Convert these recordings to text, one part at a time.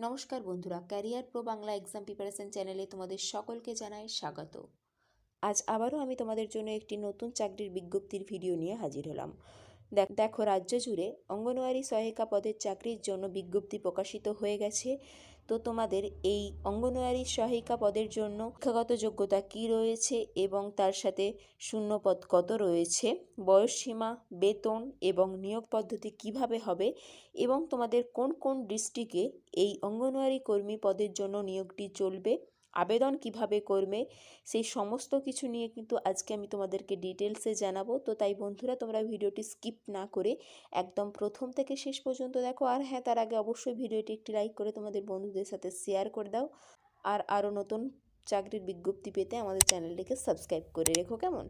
নমস্কার বন্ধুরা career pro Bangla exam preparation চ্যানেলে তোমাদের সকলকে জানাই স্বাগত। আজ আবারও আমি তোমাদের জন্য একটি নতুন চাকরির বিজ্ঞপ্তির ভিডিও নিয়ে হাজির হলাম। দেখ- রাজ্য জুড়ে অঙ্গনওয়াড়ি সহায়িকা পদের চাকরির জন্য বিজ্ঞপ্তি প্রকাশিত হয়ে গেছে। তো তোমাদের এই অঙ্গনওয়াড়ি সহায়িকা পদের জন্য শিক্ষাগত যোগ্যতা কি রয়েছে এবং তার সাথে শূন্য পদ কত রয়েছে? বয়সসীমা বেতন এবং নিয়োগ পদ্ধতি কীভাবে হবে? এবং তোমাদের কোন কোন ডিস্ট্রিক্টে এই অঙ্গনওয়াড়ি কর্মী পদের জন্য নিয়োগটি চলবে? আবেদন কীভাবে করবে, সেই সমস্ত কিছু নিয়ে কিন্তু আজকে আমি তোমাদেরকে ডিটেলসে জানাব। তো তাই বন্ধুরা, তোমরা ভিডিওটি স্কিপ না করে একদম প্রথম থেকে শেষ পর্যন্ত দেখো। আর হ্যাঁ তার আগে অবশ্যই ভিডিওটি একটি লাইক করে তোমাদের বন্ধুদের সাথে শেয়ার করে দাও। আর আরও নতুন চাকরির বিজ্ঞপ্তি পেতে আমাদের চ্যানেলটিকে সাবস্ক্রাইব করে রেখো কেমন?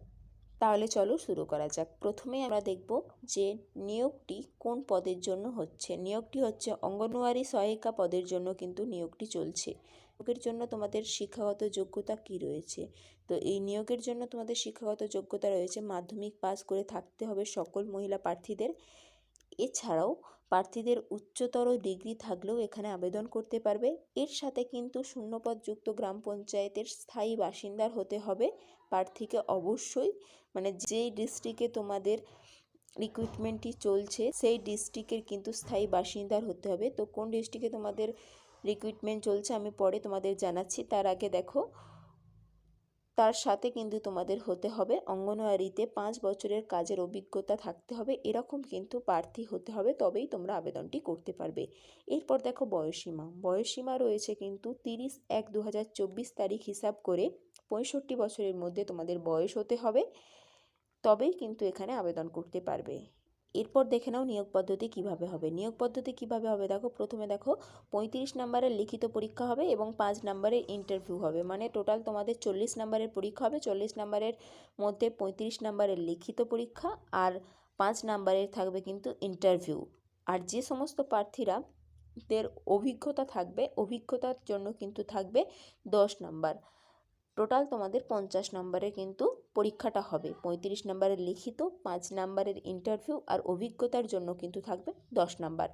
তাহলে চলো শুরু করা যাক। প্রথমে আমরা দেখব যে নিয়োগটি কোন পদের জন্য হচ্ছে। নিয়োগটি হচ্ছে অঙ্গনওয়াড়ি সহায়িকা পদের জন্য কিন্তু নিয়োগটি চলছে। নিয়োগের জন্য তোমাদের শিক্ষাগত যোগ্যতা কি রয়েছে? তো এই নিয়োগের জন্য তোমাদের শিক্ষাগত যোগ্যতা রয়েছে, মাধ্যমিক পাস করে থাকতে হবে সকল মহিলা প্রার্থীদের। এছাড়াও প্রার্থীদের উচ্চতর ডিগ্রি থাকলেও এখানে আবেদন করতে পারবে। এর সাথে কিন্তু শূন্যপদযুক্ত গ্রাম পঞ্চায়েতের স্থায়ী বাসিন্দার হতে হবে। প্রার্থীকে অবশ্যই মানে যেই ডিস্ট্রিক্টে তোমাদের রিক্রুটমেন্টটি চলছে, সেই ডিস্ট্রিক্টের কিন্তু স্থায়ী বাসিন্দার হতে হবে। তো কোন ডিস্ট্রিক্টে তোমাদের রিক্রুটমেন্ট চলছে, আমি পরে তোমাদের জানাচ্ছি। তার আগে দেখো, তার সাথে কিন্তু তোমাদের হতে হবে। অঙ্গনওয়াড়িতে পাঁচ বছরের কাজের অভিজ্ঞতা থাকতে হবে, এরকম কিন্তু প্রার্থী হতে হবে, তবেই তোমরা আবেদনটি করতে পারবে। এরপর দেখো বয়সীমা বয়সীমা রয়েছে কিন্তু তিরিশ এক দু তারিখ হিসাব করে পঁয়ষট্টি বছরের মধ্যে তোমাদের বয়স হতে হবে, তবেই কিন্তু এখানে আবেদন করতে পারবে। এরপর দেখে নাও নিয়োগ পদ্ধতি কীভাবে হবে। নিয়োগ পদ্ধতি কীভাবে হবে? দেখো, প্রথমে দেখো, পঁয়ত্রিশ নাম্বারের লিখিত পরীক্ষা হবে এবং পাঁচ নাম্বারের ইন্টারভিউ হবে। মানে টোটাল তোমাদের চল্লিশ নাম্বারের পরীক্ষা হবে, চল্লিশ নাম্বারের মধ্যে পঁয়ত্রিশ নাম্বারের লিখিত পরীক্ষা আর পাঁচ নাম্বারের থাকবে কিন্তু ইন্টারভিউ আর যে সমস্ত প্রার্থীরা দের অভিজ্ঞতা থাকবে, অভিজ্ঞতার জন্য কিন্তু থাকবে দশ নাম্বার। টোটাল তোমাদের পঞ্চাশ নম্বরে কিন্তু পরীক্ষাটা হবে। পঁয়ত্রিশ নম্বরের লিখিত, পাঁচ নম্বরের ইন্টারভিউ আর অভিজ্ঞতার জন্য কিন্তু থাকবে দশ নাম্বার।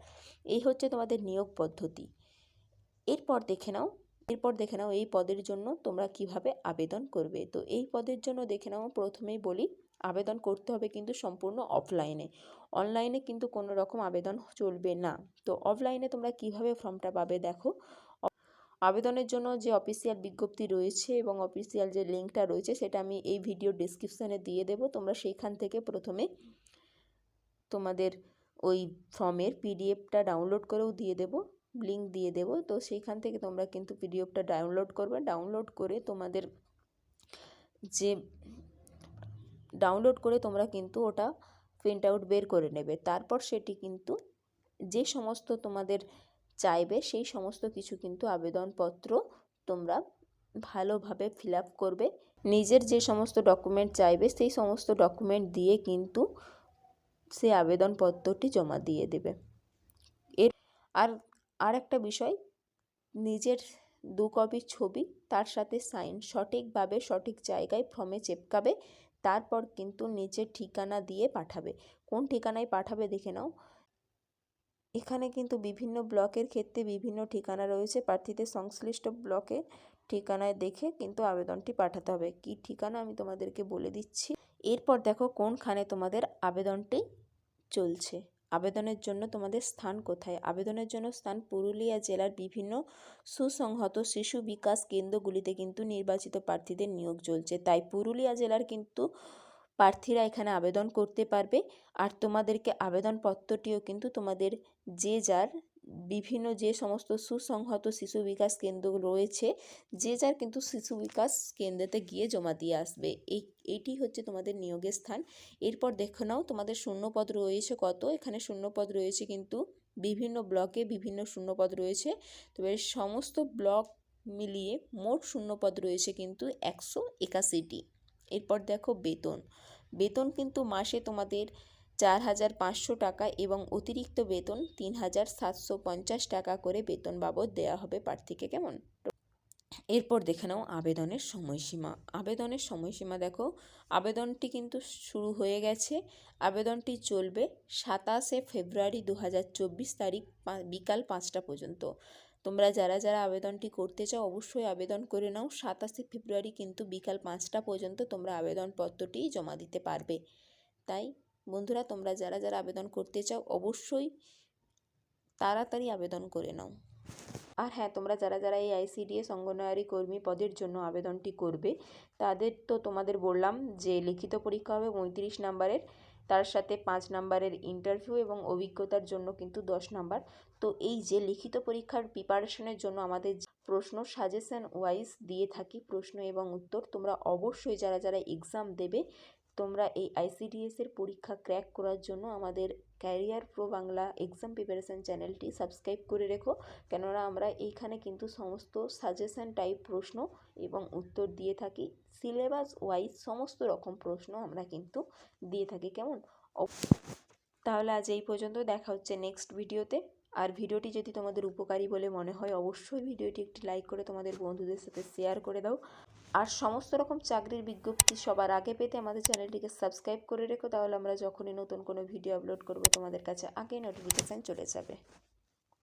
এই হচ্ছে তোমাদের নিয়োগ পদ্ধতি। এরপর দেখে নাও, এরপর দেখে নাও এই পদের জন্য তোমরা কীভাবে আবেদন করবে। তো এই পদের জন্য দেখে নাও, প্রথমেই বলি, আবেদন করতে হবে কিন্তু সম্পূর্ণ অফলাইনে অনলাইনে কিন্তু কোনো রকম আবেদন চলবে না। তো অফলাইনে তোমরা কীভাবে ফর্মটা পাবে দেখো। আবেদনের জন্য যে অফিসিয়াল বিজ্ঞপ্তি রয়েছে এবং অফিসিয়াল যে লিঙ্কটা রয়েছে সেটা আমি এই ভিডিও ডিসক্রিপশানে দিয়ে দেবো। তোমরা সেইখান থেকে প্রথমে তোমাদের ওই ফর্মের পিডিএফটা ডাউনলোড করেও দিয়ে দেবো লিঙ্ক দিয়ে দেবো। তো সেইখান থেকে তোমরা কিন্তু পিডিএফটা ডাউনলোড করবে। ডাউনলোড করে তোমাদের যে ডাউনলোড করে তোমরা কিন্তু ওটা প্রিন্ট আউট বের করে নেবে। তারপর সেটি কিন্তু যে সমস্ত তোমাদের চাইবে, সেই সমস্ত কিছু কিন্তু আবেদনপত্র তোমরা ভালোভাবে ফিল করবে। নিজের যে সমস্ত ডকুমেন্ট চাইবে, সেই সমস্ত ডকুমেন্ট দিয়ে কিন্তু সেই আবেদনপত্রটি জমা দিয়ে দেবে। এর আর আর একটা বিষয়, নিজের দু কপি ছবি তার সাথে সাইন সঠিকভাবে সঠিক জায়গায় ফর্মে চেপকাবে, তারপর কিন্তু নিজের ঠিকানা দিয়ে পাঠাবে। কোন ঠিকানায় পাঠাবে দেখে নাও। এখানে কিন্তু বিভিন্ন ব্লকের ক্ষেত্রে বিভিন্ন ঠিকানা রয়েছে। প্রার্থীদের সংশ্লিষ্ট ব্লকে ঠিকানায় দেখে কিন্তু আবেদনটি পাঠাতে হবে। কি ঠিকানা আমি তোমাদেরকে বলে দিচ্ছি। এরপর দেখো কোনখানে তোমাদের আবেদনটি চলছে। আবেদনের জন্য তোমাদের স্থান কোথায়? আবেদনের জন্য স্থান পুরুলিয়া জেলার বিভিন্ন সুসংহত শিশু বিকাশ কেন্দ্রগুলিতে কিন্তু নির্বাচিত প্রার্থীদের নিয়োগ চলছে। তাই পুরুলিয়া জেলার কিন্তু প্রার্থীরা এখানে আবেদন করতে পারবে। আর তোমাদেরকে আবেদনপত্রটিও কিন্তু তোমাদের যে যার বিভিন্ন যে সমস্ত সুসংহত শিশু বিকাশ কেন্দ্র রয়েছে, যে যার কিন্তু শিশু বিকাশ কেন্দ্রেতে গিয়ে জমা দিয়ে আসবে। এই এইটি হচ্ছে তোমাদের নিয়োগের স্থান। এরপর দেখে নাও তোমাদের শূন্যপদ রয়েছে কত। এখানে শূন্যপদ রয়েছে কিন্তু বিভিন্ন ব্লকে বিভিন্ন শূন্যপদ রয়েছে। তবে সমস্ত ব্লক মিলিয়ে মোট শূন্যপদ রয়েছে কিন্তু একশো একাশিটি। এরপর দেখো বেতন। বেতন কিন্তু মাসে তোমাদের চার হাজার পাঁচশো টাকা এবং অতিরিক্ত বেতন তিন হাজার সাতশো পঞ্চাশ টাকা করে বেতন বাবদ দেওয়া হবে প্রার্থীকে, কেমন? এরপর দেখে নাও আবেদনের সময়সীমা। আবেদনের সময়সীমা দেখো, আবেদনটি কিন্তু শুরু হয়ে গেছে। আবেদনটি চলবে সাতাশে ফেব্রুয়ারি দু হাজার চব্বিশ তারিখ বিকাল পাঁচটা পর্যন্ত। তোমরা যারা যারা আবেদনটি করতে চাও অবশ্যই আবেদন করে নাও। সাতাশে ফেব্রুয়ারি কিন্তু বিকাল পাঁচটা পর্যন্ত তোমরা আবেদনপত্রটি জমা দিতে পারবে। তাই বন্ধুরা, তোমরা যারা যারা আবেদন করতে চাও অবশ্যই তাড়াতাড়ি আবেদন করে নাও। আর হ্যাঁ তোমরা যারা যারা এই আইসিডিএস অঙ্গনওয়াড়ি কর্মী পদের জন্য আবেদনটি করবে, তাদের তো তোমাদের বললাম যে লিখিত পরীক্ষা হবে পঁয়ত্রিশ নাম্বারের। তার সাথে পাঁচ নাম্বারের ইন্টারভিউ এবং অভিজ্ঞতার জন্য কিন্তু দশ নাম্বার। তো এই যে লিখিত পরীক্ষার প্রিপারেশনের জন্য আমাদের প্রশ্ন সাজেশন ওয়াইজ দিয়ে থাকি প্রশ্ন এবং উত্তর, তোমরা অবশ্যই যারা যারা এক্সাম দেবে তোমরা এই আইসিডিএস এর পরীক্ষা ক্র্যাক করার জন্য আমাদের career pro Bangla exam preparation চ্যানেলটি সাবস্ক্রাইব করে রেখো। কেননা আমরা এইখানে কিন্তু সমস্ত সাজেশন টাইপ প্রশ্ন এবং উত্তর দিয়ে থাকি। সিলেবাস ওয়াইজ সমস্ত রকম প্রশ্ন আমরা কিন্তু দিয়ে থাকি। কেমন? তাহলে আজ এই পর্যন্ত দেখা হচ্ছে নেক্সট ভিডিওতে আর ভিডিওটি যদি তোমাদের উপকারী বলে মনে হয়, অবশ্যই ভিডিওটি একটি লাইক করে তোমাদের বন্ধুদের সাথে শেয়ার করে দাও। আর সমস্ত রকম চাকরির বিজ্ঞপ্তি সবার আগে পেতে আমাদের চ্যানেলটিকে সাবস্ক্রাইব করে রেখো, তাহলে আমরা যখনই নতুন কোনো ভিডিও আপলোড করব, তোমাদের কাছে আগে নোটিফিকেশান চলে যাবে।